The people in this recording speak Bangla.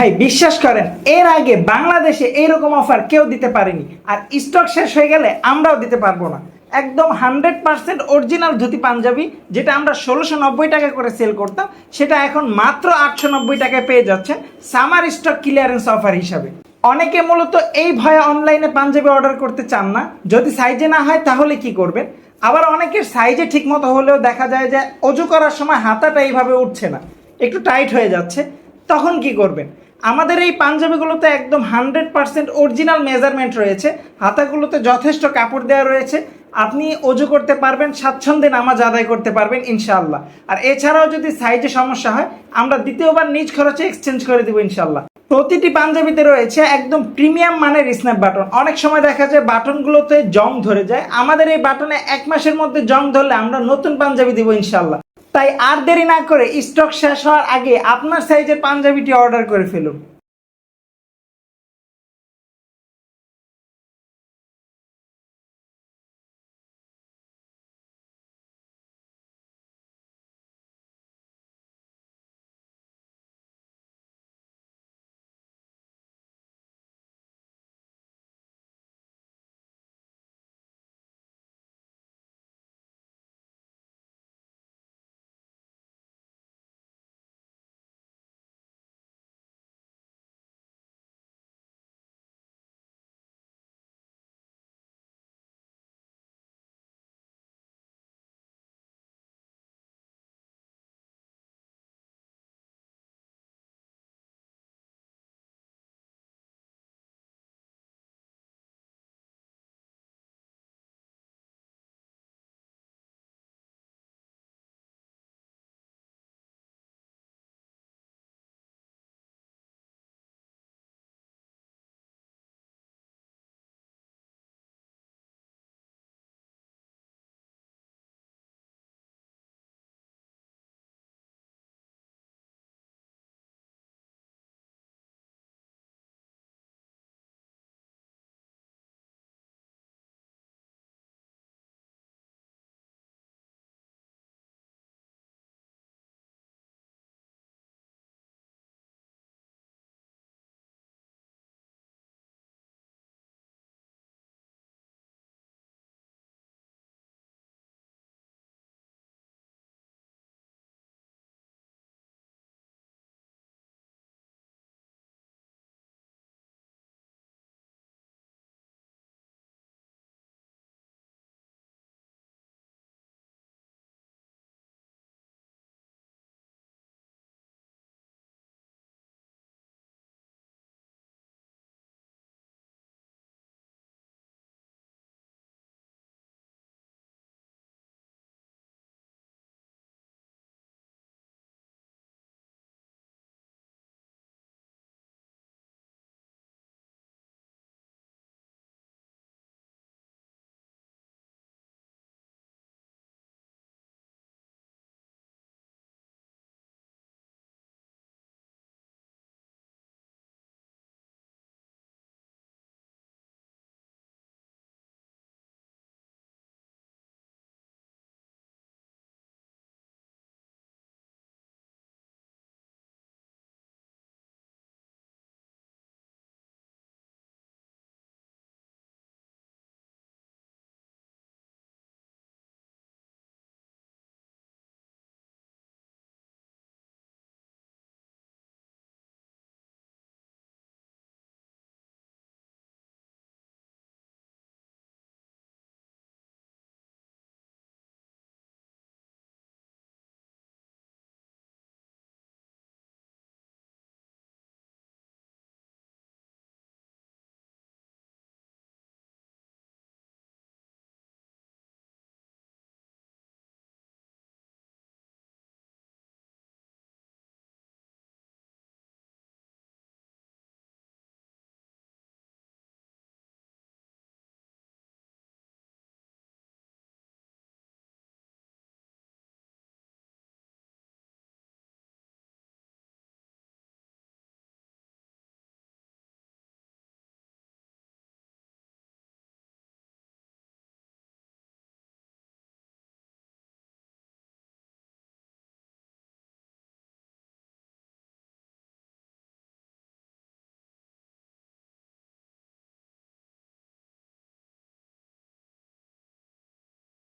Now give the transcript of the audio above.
ভাই, বিশ্বাস করেন, এর আগে বাংলাদেশে এইরকম অফার কেউ দিতে পারেনি। আর স্টক শেষ হয়ে গেলে আমরাও দিতে পারব না। একদম hundred percent original dhoti panjabi, যেটা আমরা ষোলোশো নব্বই টাকা করে সেল করতাম, সেটা এখন মাত্র আটশো নব্বই টাকায় পেয়ে যাচ্ছেন সামার স্টক ক্লিয়ারেন্স অফার হিসাবে। অনেকে মূলত এই ভয়ে অনলাইনে পাঞ্জাবি অর্ডার করতে চান না। যদি সাইজে না হয়, তাহলে কি করবেন? আবার অনেকের সাইজে ঠিকমতো হলেও দেখা যায় যে অজু করার সময় হাতাটা এইভাবে উঠছে না, একটু টাইট হয়ে যাচ্ছে, তখন কি করবেন? আমাদের এই পাঞ্জাবিগুলোতে একদম হান্ড্রেড পার্সেন্ট অরিজিনাল মেজারমেন্ট রয়েছে। হাতাগুলোতে যথেষ্ট কাপড় দেওয়া রয়েছে। আপনি অজু করতে পারবেন, স্বাচ্ছন্দ্যে নামাজ আদায় করতে পারবেন, ইনশাআল্লাহ। আর এছাড়াও যদি সাইজে সমস্যা হয়, আমরা দ্বিতীয়বার নিজ খরচে এক্সচেঞ্জ করে দেবো, ইনশাআল্লাহ। প্রতিটি পাঞ্জাবিতে রয়েছে একদম প্রিমিয়াম মানের স্ন্যাপ বাটন অনেক সময় দেখা যায় বাটনগুলোতে জং ধরে যায়। আমাদের এই বাটনে এক মাসের মধ্যে জং ধরলে আমরা নতুন পাঞ্জাবি দিব ইনশাল্লাহ তাই আর দেরি না করে স্টক শেষ হওয়ার আগে আপনার সাইজের পাঞ্জাবিটি অর্ডার করে ফেলুন।